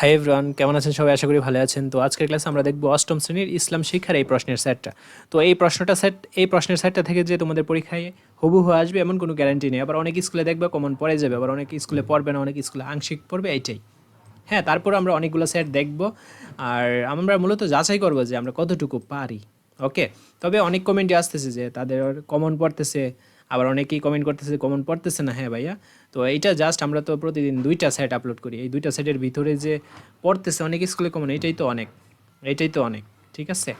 High everyone কেমন আছেন সবাই? আশা করি ভালো আছেন। তো আজকের ক্লাসে আমরা দেখব অষ্টম শ্রেণির ইসলাম শিক্ষার এই প্রশ্নের সেটটা তো এই প্রশ্নটা সেট এই প্রশ্নের সেটটা থেকে যে তোমাদের পরীক্ষায় হুবহু আসবে এমন কোনো গ্যারান্টি নেই। আবার অনেক স্কুলে দেখবে কমন পড়ে যাবে, আবার অনেক স্কুলে পড়বে না, অনেক স্কুলে আংশিক পড়বে, এইটাই। হ্যাঁ তারপর আমরা অনেকগুলো সেট দেখব। আর আমরা মূলত যাচাই করব যে আমরা কতটুকু পারি। ওকে তবে অনেক কমেন্টই আসতেছে যে তাদের কমন পড়তেছে আবার অনেকেই কমেন্ট করতেছে কমন পড়তেছে না হ্যাঁ ভাইয়া। তো এইটা জাস্ট আমরা তো প্রতিদিন দুইটা সেট আপলোড করি। এই দুইটা সাইটের ভিতরে যে পড়তেছে, অনেক স্কুলে কমন এইটাই তো অনেক। এইটাই তো অনেক, ঠিক আছে?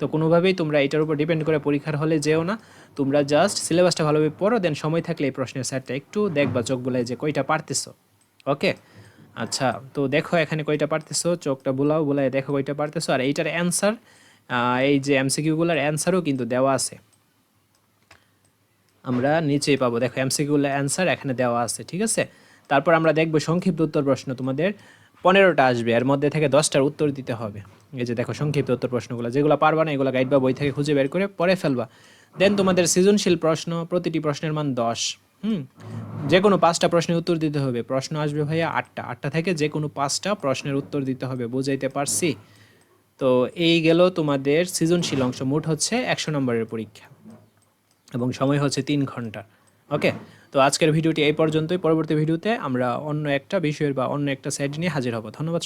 তো কোনোভাবেই তোমরা এটার উপর ডিপেন্ড করে পরীক্ষার হলে যেও না। তোমরা জাস্ট সিলেবাসটা ভালোভাবে পড়ো দেন সময় থাকলে এই প্রশ্নের সেটটা একটু দেখবা, চোখ বলে যে কইটা পারতেছো ওকে আচ্ছা তো দেখো এখানে কয়টা পারতেছো, চোখটা বোলাও বুলাই দেখো কয়টা পারতেছো। আর এইটার অ্যান্সার এই যে এমসিকিউগুলোর অ্যান্সারও কিন্তু দেওয়া আছে। আমরা নিচেই পাবো। দেখো এমসিকিউগুলোর অ্যান্সার এখানে দেওয়া আছে, ঠিক আছে? তারপর আমরা দেখব সংক্ষিপ্ত উত্তর প্রশ্ন তোমাদের। পনেরোটা আসবে, এর মধ্যে থেকে দশটার উত্তর দিতে হবে। এই যে দেখো, সংক্ষিপ্ত উত্তর প্রশ্নগুলো, যেগুলো পারবা না, এগুলো গাইড বা বই থেকে খুঁজে বের করে পরে ফেলবা। দেন তোমাদের সৃজনশীল প্রশ্ন, প্রতিটি প্রশ্নের মান দশ। হুম? যে কোনো পাঁচটা প্রশ্নের উত্তর দিতে হবে। প্রশ্ন আসবে ভাইয়া আটটা। আটটা থেকে যে কোনো পাঁচটা প্রশ্নের উত্তর দিতে হবে, বুঝাইতে পারছি? তো এই গেল তোমাদের সৃজনশীল অংশ। মোট হচ্ছে একশো নম্বরের পরীক্ষা। এবং সময় হচ্ছে তিন ঘণ্টা। ওকে? তো আজকের ভিডিওটি এই পর্যন্তই। পরবর্তী ভিডিওতে আমরা অন্য একটা বিষয়ের বা অন্য একটা সাইড নিয়ে হাজির হব। ধন্যবাদ